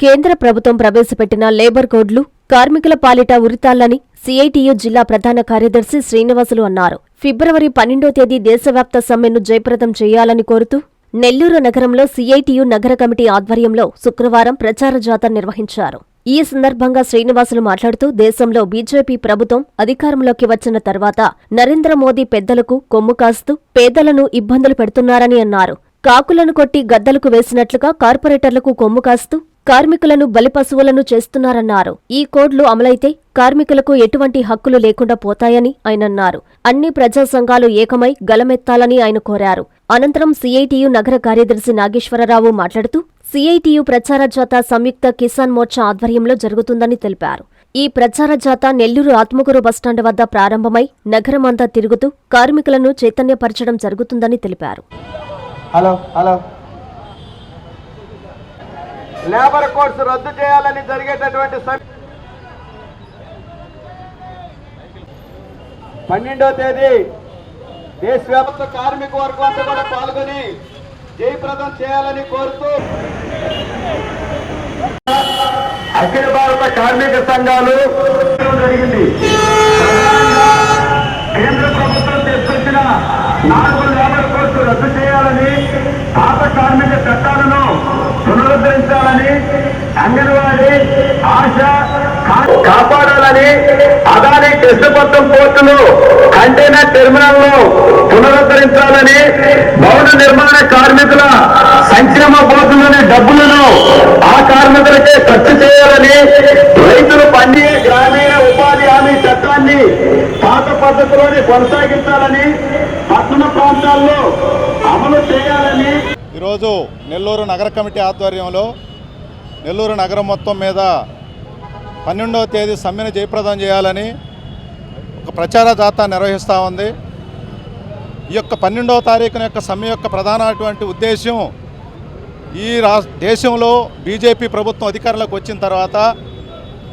కేంద్ర ప్రభుత్వం ప్రవేశపెట్టిన లేబర్ కోడ్లు కార్మికుల పాలిట ఉరితాళ్ళని సిఐటియు జిల్లా ప్రధాన కార్యదర్శి శ్రీనివాసులు అన్నారు. ఫిబ్రవరి పన్నెండో తేదీ దేశవ్యాప్త సమ్మెను జయప్రదం చేయాలని కోరుతూ నెల్లూరు నగరంలో సిఐటియు నగర కమిటీ ఆధ్వర్యంలో శుక్రవారం ప్రచార జాథా నిర్వహించారు. ఈ సందర్భంగా శ్రీనివాసులు మాట్లాడుతూ దేశంలో బీజేపీ ప్రభుత్వం అధికారంలోకి వచ్చిన తర్వాత నరేంద్ర మోదీ పెద్దలకు కొమ్ము కాస్తూ పేదలను ఇబ్బందులు పెడుతున్నారని అన్నారు. కాకులను కొట్టి గద్దలకు వేసినట్లుగా కార్పొరేటర్లకు కొమ్ము కాస్తూ కార్మికులను బలిపశువులను చేస్తున్నారన్నారు. ఈ కోడ్లు అమలైతే కార్మికులకు ఎటువంటి హక్కులు లేకుండా పోతాయని ఆయన అన్నారు అన్ని ప్రజా సంఘాలు ఏకమై గలమెత్తాలని ఆయన కోరారు. అనంతరం సిఐటియు నగర కార్యదర్శి నాగేశ్వరరావు మాట్లాడుతూ సిఐటియు ప్రచార జాత సంయుక్త కిసాన్ మోర్చా ఆధ్వర్యంలో జరుగుతుందని తెలిపారు. ఈ ప్రచార జాత నెల్లూరు ఆత్మకూరు బస్టాండ్ వద్ద ప్రారంభమై నగరమంతా తిరుగుతూ కార్మికులను చైతన్యపరచడం జరుగుతుందని తెలిపారు. Hello hello. లేబర్ కోడ్స్ రద్దు చేయాలని జరిగేటటువంటి పన్నెండో తేదీ దేశవ్యాప్త కార్మిక వర్గం అంతా కూడా పాల్గొని జయప్రదం చేయాలని కోరుతూ అఖిల భారత కార్మిక సంఘాలు జరిగింది. కేంద్ర ప్రభుత్వం తీసుకొచ్చిన నాలుగు లేబర్ కోర్సు రద్దు చేయాలని పాత కార్మిక చట్టాలను పునరుద్ధరించాలని అంగన్వాడీ ఆశ కాపాడాలని అదాని కృష్ణపట్నం పోర్టును కంటైనర్ టెర్మినల్ను పునరుద్ధరించాలని భవన నిర్మాణ కార్మికుల సంక్షేమ బోర్డులోని డబ్బులను ఆ కార్మికులకే ఖర్చు చేయాలని రైతులు పండి గ్రామీణ ఉపాధి హామీ చట్టాన్ని పాత పద్ధతిలోనే కొనసాగించాలని పట్టణ ప్రాంతాల్లో అమలు చేయాలని ఈరోజు నెల్లూరు నగర కమిటీ ఆధ్వర్యంలో నెల్లూరు నగరం మొత్తం మీద పన్నెండవ తేదీ సమ్మెను జయప్రదం చేయాలని ఒక ప్రచార జాథా నిర్వహిస్తూ ఉంది. ఈ యొక్క పన్నెండవ తారీఖున యొక్క సమ్మె యొక్క ప్రధానటువంటి ఉద్దేశం ఈ రా దేశంలో బీజేపీ ప్రభుత్వం అధికారంలోకి వచ్చిన తర్వాత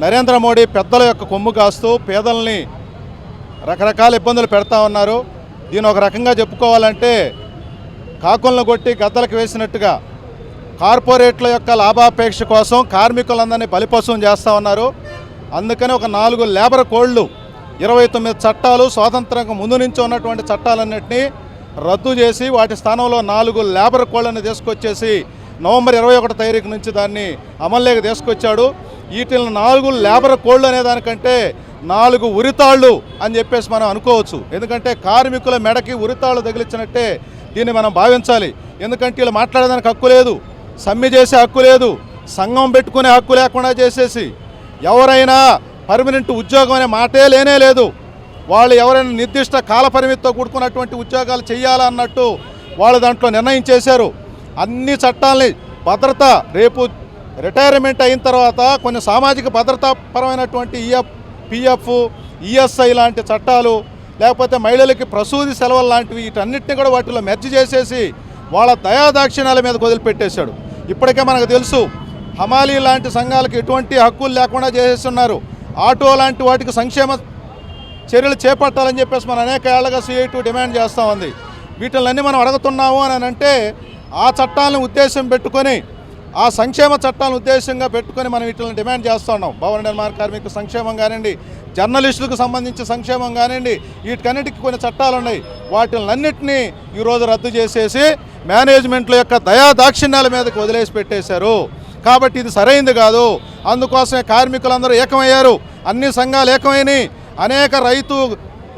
నరేంద్ర మోడీ పెద్దల యొక్క కొమ్ము కాస్తూ పేదల్ని రకరకాల ఇబ్బందులు పెడతా ఉన్నారు. దీని ఒక రకంగా చెప్పుకోవాలంటే కాకులను కొట్టి గద్దలకు వేసినట్టుగా కార్పొరేట్ల యొక్క లాభాపేక్ష కోసం కార్మికులందరినీ బలిపశువం చేస్తూ ఉన్నారు. అందుకని ఒక నాలుగు లేబర్ కోడ్లు ఇరవై తొమ్మిది చట్టాలు స్వాతంత్రంగా ముందు నుంచి ఉన్నటువంటి చట్టాలన్నింటినీ రద్దు చేసి వాటి స్థానంలో నాలుగు లేబర్ కోళ్ళను తీసుకొచ్చేసి నవంబర్ ఇరవై ఒకటి తారీఖు నుంచి దాన్ని అమల్లోకి తీసుకొచ్చాడు. వీటిని నాలుగు లేబర్ కోడ్లు అనే దానికంటే నాలుగు ఉరితాళ్ళు అని చెప్పేసి మనం అనుకోవచ్చు. ఎందుకంటే కార్మికుల మెడకి ఉరితాళ్ళు తగిలించినట్టే దీన్ని మనం భావించాలి. ఎందుకంటే వీళ్ళు మాట్లాడేదానికి హక్కు లేదు సమ్మె చేసే హక్కు లేదు సంఘం పెట్టుకునే హక్కు లేకుండా చేసేసి ఎవరైనా పర్మనెంట్ ఉద్యోగం అనే మాటే లేనే లేదు. వాళ్ళు ఎవరైనా నిర్దిష్ట కాలపరిమితితో కూడుకున్నటువంటి ఉద్యోగాలు చేయాలన్నట్టు వాళ్ళు దాంట్లో నిర్ణయం చేశారు. అన్ని చట్టాలని భద్రత రేపు రిటైర్మెంట్ అయిన తర్వాత కొన్ని సామాజిక భద్రతాపరమైనటువంటి ఈఎఫ్ పిఎఫ్ ఈఎస్ఐ లాంటి చట్టాలు లేకపోతే మహిళలకి ప్రసూతి సెలవులు లాంటివి వీటన్నిటిని కూడా వాటిలో మెర్జ్ చేసేసి వాళ్ళ దయాదాక్షిణ్యాల మీద వదిలిపెట్టేశాడు. ఇప్పటికే మనకు తెలుసు హమాలీ లాంటి సంఘాలకు ఎటువంటి హక్కులు లేకుండా చేసేస్తున్నారు. ఆటో లాంటి వాటికి సంక్షేమ చర్యలు చేపట్టాలని చెప్పేసి మనం అనేక ఏళ్ళుగా సిఐటు డిమాండ్ చేస్తూ ఉంది. వీటిలన్నీ మనం అడుగుతున్నాము అని అంటే ఆ చట్టాలను ఉద్దేశం పెట్టుకొని ఆ సంక్షేమ చట్టాలను ఉద్దేశంగా పెట్టుకొని మనం వీటిని డిమాండ్ చేస్తున్నాం భవన నిర్మాణ కార్మిక సంక్షేమం కానివ్వండి జర్నలిస్టులకు సంబంధించి సంక్షేమం కానివ్వండి వీటికన్నిటికీ కొన్ని చట్టాలు ఉన్నాయి. వాటిలన్నింటినీ ఈరోజు రద్దు చేసేసి మేనేజ్మెంట్ల యొక్క దయా దాక్షిణ్యాల మీదకి వదిలేసి పెట్టేశారు. కాబట్టి ఇది సరైంది కాదు. అందుకోసమే కార్మికులందరూ ఏకమయ్యారు. అన్ని సంఘాలు ఏకమైనవి అనేక రైతు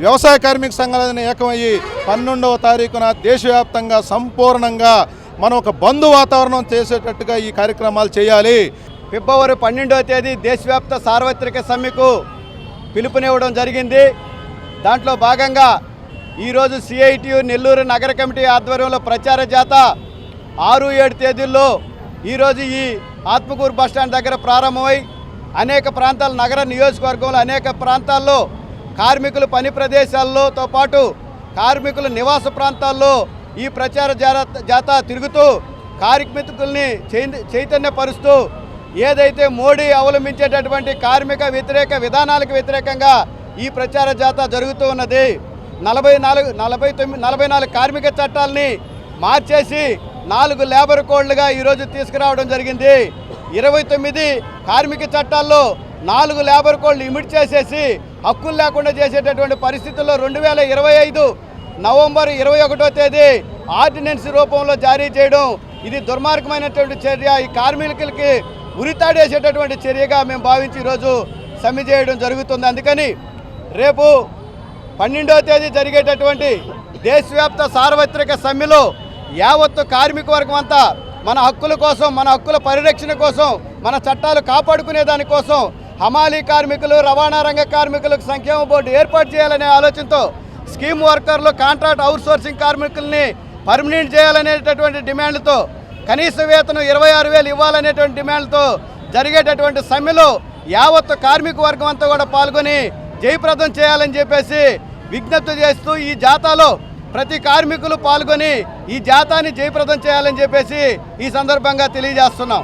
వ్యవసాయ కార్మిక సంఘాలన్నీ ఏకమయ్యి పన్నెండవ తారీఖున దేశవ్యాప్తంగా సంపూర్ణంగా మనం ఒక బంధు వాతావరణం చేసేటట్టుగా ఈ కార్యక్రమాలు చేయాలి. ఫిబ్రవరి పన్నెండవ తేదీ దేశవ్యాప్త సార్వత్రిక సమ్మెకు పిలుపునివ్వడం జరిగింది. దాంట్లో భాగంగా ఈరోజు సిఐటియు నెల్లూరు నగర కమిటీ ఆధ్వర్యంలో ప్రచార జాత ఆరు ఏడు తేదీల్లో ఈరోజు ఈ ఆత్మకూరు బస్టాండ్ దగ్గర ప్రారంభమై అనేక ప్రాంతాల నగర నియోజకవర్గంలో అనేక ప్రాంతాల్లో కార్మికుల పని ప్రదేశాల్లోతో పాటు కార్మికులు నివాస ప్రాంతాల్లో ఈ ప్రచార జాత- తిరుగుతూ కార్మికుల్ని చైతన్యపరుస్తూ ఏదైతే మోడీ అవలంబించేటటువంటి కార్మిక వ్యతిరేక విధానాలకు వ్యతిరేకంగా ఈ ప్రచార జాత జరుగుతూ ఉన్నది నలభై నాలుగు నలభై తొమ్మిది నలభై నాలుగు కార్మిక చట్టాలని మార్చేసి నాలుగు లేబర్ కోడ్లుగా ఈరోజు తీసుకురావడం జరిగింది. ఇరవై తొమ్మిది కార్మిక చట్టాల్లో నాలుగు లేబర్ కోడ్లు ఇమిట్ చేసేసి హక్కులు లేకుండా చేసేటటువంటి పరిస్థితుల్లో రెండు వేల ఇరవై ఐదు నవంబర్ ఇరవై ఒకటో తేదీ ఆర్డినెన్స్ రూపంలో జారీ చేయడం ఇది దుర్మార్గమైనటువంటి చర్య. ఈ కార్మికులకి ఉరితాడేసేటటువంటి చర్యగా మేము భావించి ఈరోజు సమ్మె చేయడం జరుగుతుంది. అందుకని రేపు పన్నెండవ తేదీ జరిగేటటువంటి దేశవ్యాప్త సార్వత్రిక సమ్మెలో యావత్తు కార్మిక వర్గం అంతా మన హక్కుల కోసం మన హక్కుల పరిరక్షణ కోసం మన చట్టాలు కాపాడుకునే దానికోసం హమాలీ కార్మికులు రవాణా రంగ కార్మికులకు సంక్షేమ బోర్డు ఏర్పాటు చేయాలనే ఆలోచనతో స్కీమ్ వర్కర్లు కాంట్రాక్ట్ అవుట్సోర్సింగ్ కార్మికుల్ని పర్మనెంట్ చేయాలనేటటువంటి డిమాండ్లతో కనీస వేతనం ఇరవై ఆరు వేలు ఇవ్వాలనేటువంటి డిమాండ్లతో జరిగేటటువంటి సమ్మెలో యావత్తు కార్మిక వర్గం అంతా కూడా పాల్గొని జయప్రదం చేయాలని చెప్పేసి విజ్ఞప్తి చేస్తూ ఈ జాతాలో ప్రతి కార్మికులు పాల్గొని ఈ జాతాని జయప్రదం చేయాలని చెప్పేసి ఈ సందర్భంగా తెలియజేస్తున్నాం.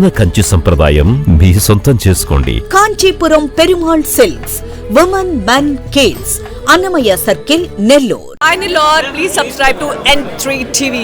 కంచి సంప్రదాయం మీ సొంతం చేసుకోండి. Kanchipuram Perumal silks women men kids Annamayya circle Nellore. Finally, Lord, please subscribe to N3 TV.